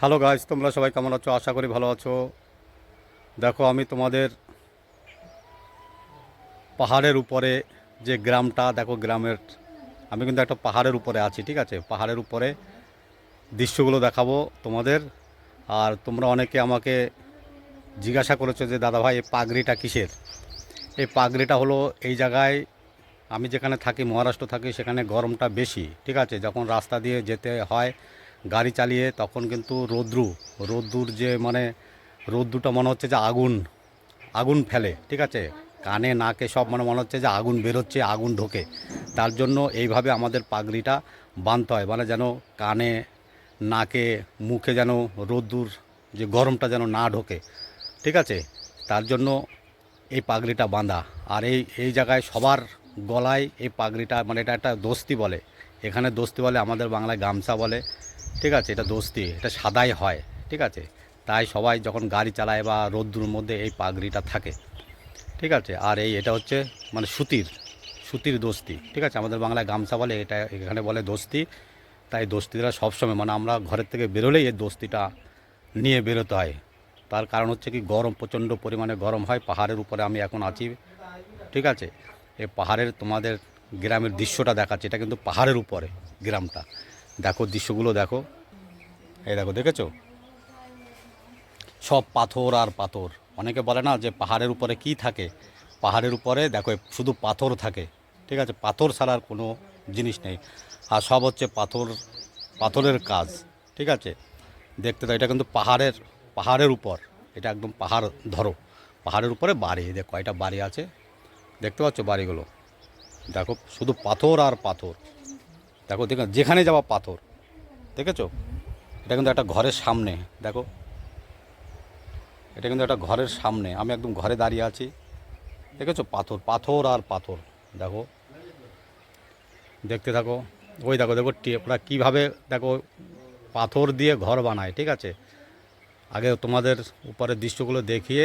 Hello guys তোমরা সবাই কেমন আছো? আশা করি ভালো আছো। দেখো, আমি তোমাদের পাহাড়ের উপরে যে গ্রামটা, দেখো গ্রামের, আমি কিন্তু একটা পাহাড়ের উপরে আছি, ঠিক আছে? পাহাড়ের উপরে দৃশ্যগুলো দেখাবো তোমাদের। আর তোমরা অনেকে আমাকে জিজ্ঞাসা করেছ যে, দাদা ভাই, এই পাগড়িটা কিসের? এই পাগড়িটা হলো এই জায়গায় আমি যেখানে থাকি, মহারাষ্ট্র থাকি, সেখানে গরমটা বেশি, ঠিক আছে? যখন রাস্তা দিয়ে যেতে হয় গাড়ি চালিয়ে তখন কিন্তু রৌদ্রু, রৌদ্রুর যে মানে রৌদ্রুটা মনে হচ্ছে যে আগুন আগুন ফেলে, ঠিক আছে? কানে, নাকে সব মানে মনে হচ্ছে যে আগুন বেরোচ্ছে, আগুন ঢোকে। তার জন্য এইভাবে আমাদের পাগড়িটা বাঁধতে হয় মানে যেন কানে, নাকে, মুখে যেন রোদ্দুর যে গরমটা যেন না ঢোকে, ঠিক আছে? তার জন্য এই পাগড়িটা বাঁধা। আর এই এই জায়গায় সবার গলায় এই পাগড়িটা মানে এটা একটা দোস্তি বলে। এখানে দোস্তি বলে, আমাদের বাংলায় গামছা বলে। ঠিক আছে, এটা দোস্তি, এটা সাদাই হয়, ঠিক আছে? তাই সবাই যখন গাড়ি চালায় বা রোদ্দুর মধ্যে এই পাগড়িটা থাকে, ঠিক আছে? আর এই এটা হচ্ছে মানে সুতির সুতির দোস্তি, ঠিক আছে? আমাদের বাংলায় গামছা বলে এটা এখানে বলে দোস্তি, তাই দোস্তিরা সবসময় মানে আমরা ঘরের থেকে বেরোলেই এই দোস্তিটা নিয়ে বেরোতে হয়। তার কারণ হচ্ছে কি, গরম, প্রচণ্ড পরিমাণে গরম হয়, পাহাড়ের উপরে আমি এখন আছি, ঠিক আছে? এই পাহাড়ের তোমাদের গ্রামের দৃশ্যটা দেখাচ্ছে, এটা কিন্তু পাহাড়ের উপরে, গ্রামটা। দেখো দৃশ্যগুলো দেখো। এই দেখো, দেখেছ? সব পাথর আর পাথর। অনেকে বলে না যে পাহাড়ের উপরে কি থাকে? পাহাড়ের উপরে দেখো, শুধু পাথর থাকে। ঠিক আছে, পাথর ছাড়ার কোনো জিনিস নেই। আর সব হচ্ছে পাথর, পাথরের কাজ। ঠিক আছে? দেখতে তো এটা কিন্তু পাহাড়ের পাহাড়ের উপর। এটা একদম পাহাড়, ধরো। পাহাড়ের উপরে বাড়ি দেখ কয়টা বাড়ি আছে? দেখতে পাচ্ছ বাড়িগুলো? দেখো, শুধু পাথর আর পাথর। দেখো দেখো, যেখানে যাওয়া পাথর, দেখেছ? এটা কিন্তু একটা ঘরের সামনে, দেখো। এটা কিন্তু একটা ঘরের সামনে, আমি একদম ঘরে দাঁড়িয়ে আছি, দেখেছ? পাথর পাথর আর পাথর, দেখো। দেখতে থাকো। ওই দেখো দেখো ওরা কীভাবে, দেখো, পাথর দিয়ে ঘর বানায়, ঠিক আছে? আগে তোমাদের উপরের দৃশ্যগুলো দেখিয়ে,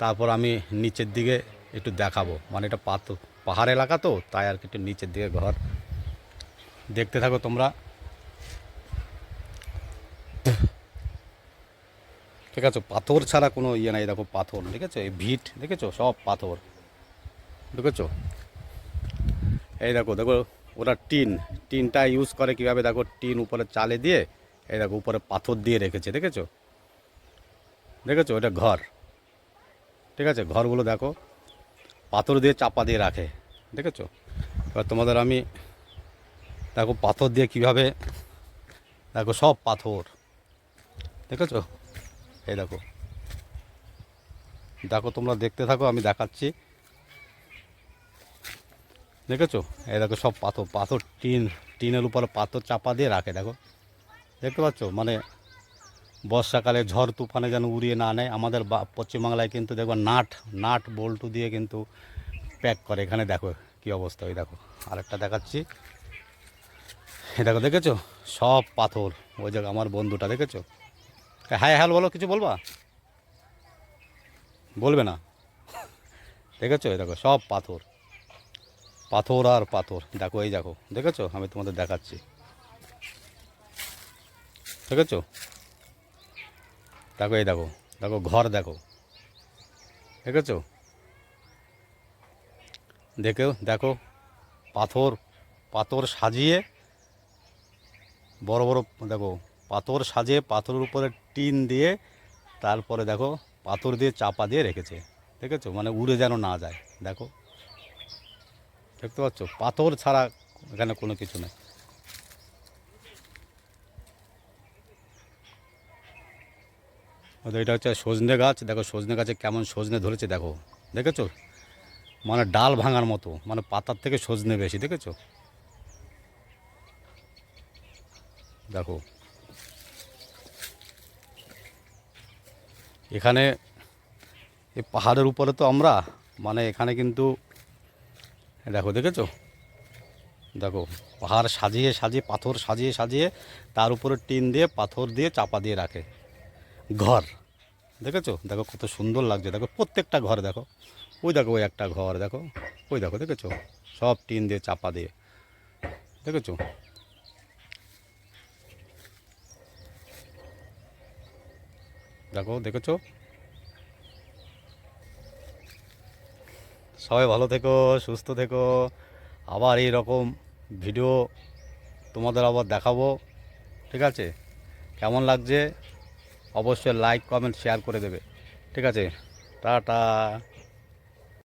তারপর আমি নিচের দিকে একটু দেখাবো। মানে এটা পাথর পাহাড় এলাকা তো, তাই আর কি একটু নিচের দিকে ঘর দেখতে থাকো তোমরা। ঠিক আছে, পাথর ছাড়া কোনো ইয়ে নাই, দেখো পাথর, ঠিক আছে? এই ভিট, দেখেছ? সব পাথর। দেখেছ? এই দেখো দেখো, ওরা টিন, টিনটা ইউজ করে কীভাবে, দেখো, টিন উপরে চালে দিয়ে, এই দেখো, উপরে পাথর দিয়ে রেখেছে, দেখেছ? দেখেছ? এটা ঘর। ঠিক আছে, ঘরগুলো দেখো, পাথর দিয়ে চাপা দিয়ে রাখে, দেখেছ? এবার তোমাদের আমি দেখো পাথর দিয়ে কীভাবে, দেখো সব পাথর। দেখেছ? এই দেখো। দেখো, তোমরা দেখতে থাকো, আমি দেখাচ্ছি। দেখেছ? এই দেখো সব পাথর পাথর টিন, টিনের উপরে পাথর চাপা দিয়ে রাখে, দেখো। দেখতে পাচ্ছ? মানে বর্ষাকালে ঝড় তুফানে যেন উড়িয়ে না নেয়, আমাদের পশ্চিমবাংলায় কিন্তু দেখো নাট নাট বল্টু দিয়ে কিন্তু প্যাক করে। এখানে দেখো কি অবস্থা ওই দেখো। আরেকটা দেখাচ্ছি। দেখো, দেখেছ? সব পাথর। ওই জায়গা আমার বন্ধুটা, দেখেছ? হ্যাঁ হ্যালো বলো, কিছু বলবা? বলবে না। দেখেছ? এই দেখো, সব পাথর। পাথর আর পাথর। দেখো, এই দেখো। দেখেছ? আমি তোমাদের দেখাচ্ছি। দেখেছ? দেখো, এই দেখো। দেখো, ঘর দেখো। দেখেছ? দেখেও, দেখো। পাথর পাথর সাজিয়ে বড় বড়, দেখো, পাথর সাজিয়ে পাথরের উপরে টিন দিয়ে তারপরে দেখো, পাথর দিয়ে চাপা দিয়ে রেখেছে দেখেছ মানে উড়ে যেন না যায়, দেখো? দেখতে পাচ্ছ? পাথর ছাড়া এখানে কোনো কিছু নেই। এটা হচ্ছে সজনে গাছ, দেখো, সজনে গাছে কেমন সজনে ধরেছে, দেখো, দেখেছ? মানে ডাল ভাঙার মতো মানে পাতার থেকে সজনে বেশি, দেখেছ? দেখো। এখানে এই পাহাড়ের উপরে তো আমরা মানে এখানে কিন্তু, দেখো, দেখেছ? দেখো, পাহাড় সাজিয়ে সাজিয়ে, পাথর সাজিয়ে সাজিয়ে তার উপরে টিন দিয়ে, পাথর দিয়ে চাপা দিয়ে রাখে। ঘর। দেখেছ? দেখো, কত সুন্দর লাগছে। দেখো, প্রত্যেকটা ঘর দেখো। ওই দেখো, ওই একটা ঘর দেখো। ওই দেখো, দেখেছ? সব টিন দিয়ে চাপা দিয়ে। দেখেছ? দেখো, দেখেছ? সবাই ভালো থেকো, সুস্থ থেকো। আবার এই রকম ভিডিও তোমাদের আবার দেখাবো, ঠিক আছে? কেমন লাগছে? অবশ্যই লাইক কমেন্ট শেয়ার করে দেবে, ঠিক আছে? টাটা।